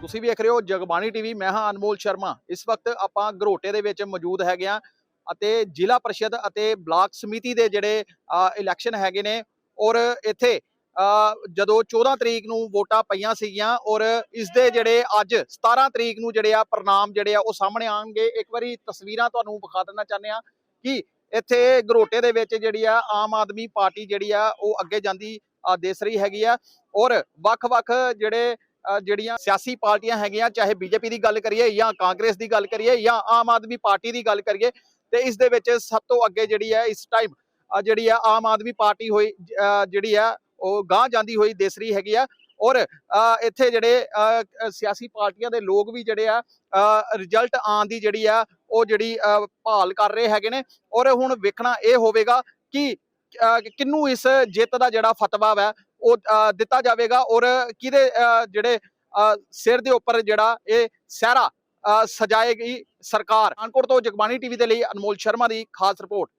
ਤੁਸੀਂ ਵੇਖ ਰਹੇ ਹੋ ਜਗਬਾਣੀ ਟੀਵੀ, ਮੈਂ ਹਾਂ ਅਨਮੋਲ ਸ਼ਰਮਾ। ਇਸ ਵਕਤ ਆਪਾਂ ਗਰੋਟੇ ਦੇ ਵਿੱਚ ਮੌਜੂਦ ਹੈਗੇ ਆ ਅਤੇ ਜ਼ਿਲ੍ਹਾ ਪਰਿਸ਼ਦ ਅਤੇ ਬਲਾਕ ਸਮਿਤੀ ਦੇ ਜਿਹੜੇ ਇਲੈਕਸ਼ਨ ਹੈਗੇ ਨੇ ਔਰ ਇੱਥੇ ਜਦੋਂ 14 ਤਰੀਕ ਨੂੰ ਵੋਟਾਂ ਪਈਆਂ ਸੀਗੀਆਂ ਔਰ ਇਸ ਦੇ ਜਿਹੜੇ ਅੱਜ 17 ਤਰੀਕ ਨੂੰ ਜਿਹੜੇ ਆ ਪ੍ਰਣਾਮ ਜਿਹੜੇ ਆ ਉਹ ਸਾਹਮਣੇ ਆਣਗੇ ਇੱਕ ਵਾਰੀ ਤਸਵੀਰਾਂ ਤੁਹਾਨੂੰ ਵਿਖਾ ਦੇਣਾ ਚਾਹੁੰਦੇ ਆ ਕਿ ਇੱਥੇ ਗਰੋਟੇ ਦੇ ਵਿੱਚ ਜਿਹੜੀ ਆ ਆਮ ਆਦਮੀ ਪਾਰਟੀ ਜਿਹੜੀ ਆ ਉਹ ਅੱਗੇ ਜਾਂਦੀ ਅ, ਦਿਸ ਰਹੀ ਹੈਗੀ ਆ ਔਰ ਵੱਖ-ਵੱਖ ਜਿਹੜੇ ਜਿਹੜੀਆਂ ਸਿਆਸੀ ਪਾਰਟੀਆਂ ਹੈਗੀਆਂ ਚਾਹੇ ਬੀਜੇਪੀ ਦੀ ਗੱਲ ਕਰੀਏ ਜਾਂ ਕਾਂਗਰਸ ਦੀ ਗੱਲ ਕਰੀਏ ਜਾਂ ਆਮ ਆਦਮੀ ਪਾਰਟੀ ਦੀ ਗੱਲ ਕਰੀਏ ਤੇ ਇਸ ਦੇ ਵਿੱਚ ਸਭ ਤੋਂ ਅੱਗੇ ਜਿਹੜੀ ਹੈ ਇਸ ਟਾਈਮ ਜਿਹੜੀ ਆ ਆਮ ਆਦਮੀ ਪਾਰਟੀ ਹੋਈ ਜਿਹੜੀ ਆ ਉਹ ਗਾਂ ਜਾਂਦੀ ਹੋਈ ਦਿਸ ਰਹੀ ਹੈਗੀ ਆ। ਔਰ ਇੱਥੇ ਜਿਹੜੇ ਸਿਆਸੀ ਪਾਰਟੀਆਂ ਦੇ ਲੋਕ ਵੀ ਜਿਹੜੇ ਆ ਰਿਜ਼ਲਟ ਆਉਣ ਦੀ ਜਿਹੜੀ ਆ, ਉਹ ਜਿਹੜੀ ਭਾਲ ਕਰ ਰਹੇ ਹੈਗੇ ਨੇ। ਔਰ ਹੁਣ ਵੇਖਣਾ ਇਹ ਹੋਵੇਗਾ ਕਿ ਕਿੰਨੂੰ ਇਸ ਜਿੱਤ ਦਾ ਜਿਹੜਾ ਫਤਵਾ ਹੈ ਉਹ ਦਿੱਤਾ ਜਾਵੇਗਾ। ਔਰ ਕਿਹਦੇ ਜਿਹੜੇ ਸਿਰ ਦੇ ਉੱਪਰ ਜਿਹੜਾ ਇਹ ਸਹਿਰਾ ਸਜਾਏਗੀ ਸਰਕਾਰ। ਕਾਨਪੁਰ ਤੋਂ ਜਗਬਾਣੀ ਟੀਵੀ ਦੇ ਲਈ ਅਨਮੋਲ ਸ਼ਰਮਾ ਦੀ ਖਾਸ ਰਿਪੋਰਟ।